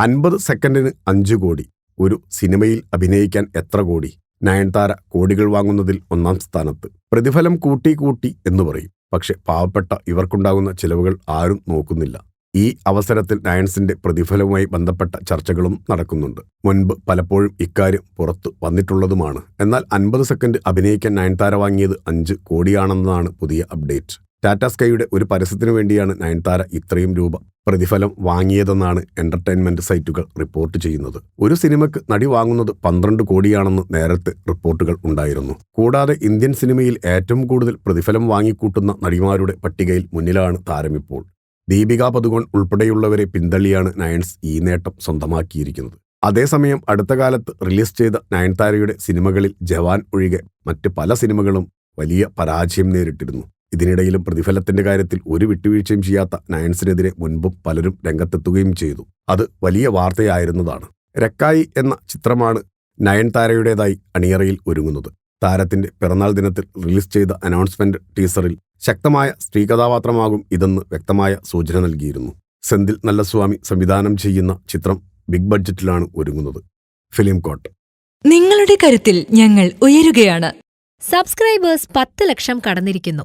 അൻപത് സെക്കൻഡിന് അഞ്ചു കോടി. ഒരു സിനിമയിൽ അഭിനയിക്കാൻ എത്ര കോടി? നയൻതാര കോടികൾ വാങ്ങുന്നതിൽ ഒന്നാം സ്ഥാനത്ത്. പ്രതിഫലം കൂട്ടി കൂട്ടി എന്ന് പറയും. പക്ഷെ പാവപ്പെട്ട ഇവർക്കുണ്ടാകുന്ന ചിലവുകൾ ആരും നോക്കുന്നില്ല. ഈ അവസരത്തിൽ നയൻസിന്റെ പ്രതിഫലവുമായി ബന്ധപ്പെട്ട ചർച്ചകളും നടക്കുന്നുണ്ട്. മുൻപ് പലപ്പോഴും ഇക്കാര്യം പുറത്തു വന്നിട്ടുള്ളതുമാണ്. എന്നാൽ അൻപത് സെക്കൻഡ് അഭിനയിക്കാൻ നയൻതാര വാങ്ങിയത് അഞ്ച് കോടിയാണെന്നതാണ് പുതിയ അപ്ഡേറ്റ്. ടാറ്റ സ്കൈയുടെ ഒരു പരസ്യത്തിനു വേണ്ടിയാണ് നയൻതാര ഇത്രയും രൂപ പ്രതിഫലം വാങ്ങിയതെന്നാണ് എന്റർടൈൻമെന്റ് സൈറ്റുകൾ റിപ്പോർട്ട് ചെയ്യുന്നത്. ഒരു സിനിമയ്ക്ക് നടി വാങ്ങുന്നത് പന്ത്രണ്ട് കോടിയാണെന്ന് നേരത്തെ റിപ്പോർട്ടുകൾ ഉണ്ടായിരുന്നു. കൂടാതെ ഇന്ത്യൻ സിനിമയിൽ ഏറ്റവും കൂടുതൽ പ്രതിഫലം വാങ്ങിക്കൂട്ടുന്ന നടിമാരുടെ പട്ടികയിൽ മുന്നിലാണ് താരമിപ്പോൾ ദീപിക പതുകോൺ ഉൾപ്പെടെയുള്ളവരെ പിന്തള്ളിയാണ് നയൻസ് ഈ നേട്ടം സ്വന്തമാക്കിയിരിക്കുന്നത്. അതേസമയം അടുത്ത കാലത്ത് റിലീസ് ചെയ്ത നയൻതാരയുടെ സിനിമകളിൽ ജവാൻ ഒഴികെ മറ്റ് പല സിനിമകളും വലിയ പരാജയം നേരിട്ടിരുന്നു. ഇതിനിടയിലും പ്രതിഫലത്തിന്റെ കാര്യത്തിൽ ഒരു വിട്ടുവീഴ്ചയും ചെയ്യാത്ത നയൻസിനെതിരെ മുൻപും പലരും രംഗത്തെത്തുകയും ചെയ്തു. അത് വലിയ വാർത്തയായിരുന്നതാണ്. രക്കായി എന്ന ചിത്രമാണ് നയൻതാരയുടേതായി അണിയറയിൽ ഒരുങ്ങുന്നത്. താരത്തിന്റെ പിറന്നാൾ ദിനത്തിൽ റിലീസ് ചെയ്ത അനൗൺസ്മെന്റ് ടീസറിൽ ശക്തമായ സ്ത്രീ കഥാപാത്രമാകും ഇതെന്ന് വ്യക്തമായ സൂചന നൽകിയിരുന്നു. സെന്തിൽ നല്ലസ്വാമി സംവിധാനം ചെയ്യുന്ന ചിത്രം ബിഗ് ബഡ്ജറ്റിലാണ് ഒരുങ്ങുന്നത്. ഫിലിം കോട്ട് നിങ്ങളുടെ കരുത്തിൽ ഞങ്ങൾ ഉയരുകയാണ്. സബ്സ്ക്രൈബേഴ്സ് പത്ത് ലക്ഷം കടന്നിരിക്കുന്നു.